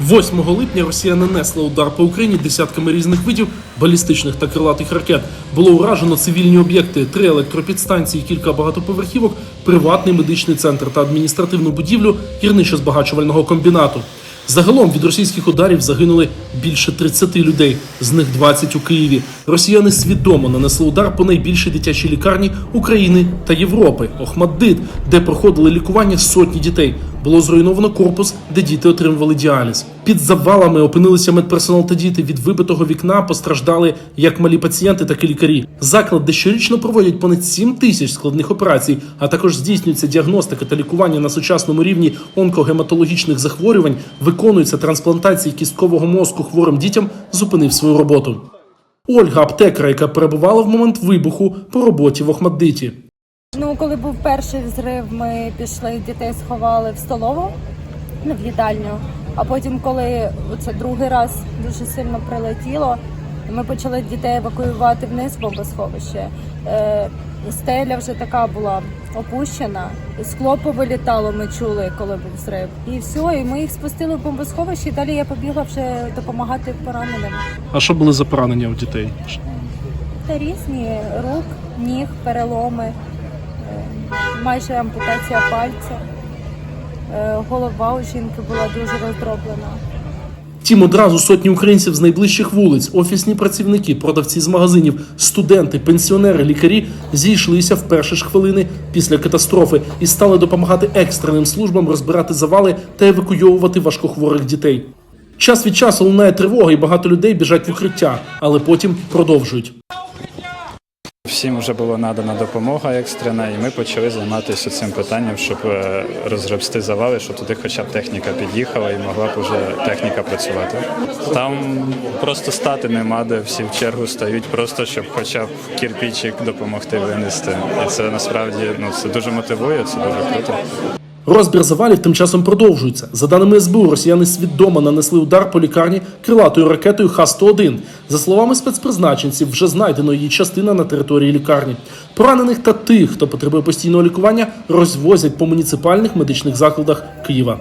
8 липня Росія нанесла удар по Україні десятками різних видів балістичних та крилатих ракет. Було уражено цивільні об'єкти, три електропідстанції, кілька багатоповерхівок, приватний медичний центр та адміністративну будівлю гірничо-збагачувального комбінату. Загалом від російських ударів загинули більше 30 людей, з них 20 у Києві. Росіяни свідомо нанесли удар по найбільшій дитячій лікарні України та Європи Охмаддит, де проходили лікування сотні дітей. Було зруйновано корпус, де діти отримували діаліз. Під завалами опинилися медперсонал та діти. Від вибитого вікна постраждали як малі пацієнти, так і лікарі. Заклад, де щорічно проводять понад 7 тисяч складних операцій, а також здійснюється діагностика та лікування на сучасному рівні онкогематологічних захворювань, виконуються трансплантації кісткового мозку хворим дітям, зупинив свою роботу. Ольга, аптекар, яка перебувала в момент вибуху по роботі в Охмаддиті. Ну, коли був перший взрив, ми пішли дітей сховали в столову, ну, в їдальню. А потім, коли це другий раз дуже сильно прилетіло, ми почали дітей евакуювати вниз в бомбосховище. Е, стеля вже така була опущена, скло повилітало, ми чули, коли був взрив. І все, і ми їх спустили в бомбосховище, і далі я побігла вже допомагати пораненим. А що були за поранення у дітей? Та різні рук, ніг, переломи, майже ампутація пальця. Е, Голова у жінки була дуже роздроблена. Втім, одразу сотні українців з найближчих вулиць, офісні працівники, продавці з магазинів, студенти, пенсіонери, лікарі зійшлися в перші ж хвилини після катастрофи і стали допомагати екстреним службам розбирати завали та евакуйовувати важкохворих дітей. Час від часу лунає тривога, і багато людей біжать в укриття, але потім продовжують. Всім вже була надана допомога екстрена, і ми почали займатися цим питанням, щоб е, розгребсти завали, щоб туди хоча б техніка під'їхала і могла б вже техніка працювати. Там просто стати нема, де всі в чергу стають, просто щоб хоча б кірпічик допомогти винести. І це насправді ну це дуже мотивує, це дуже круто. Розбір завалів тим часом продовжується. За даними СБУ, росіяни свідомо нанесли удар по лікарні крилатою ракетою Х-101. За словами спецпризначенців, вже знайдено її частина на території лікарні. Поранених та тих, хто потребує постійного лікування, розвозять по муніципальних медичних закладах Києва.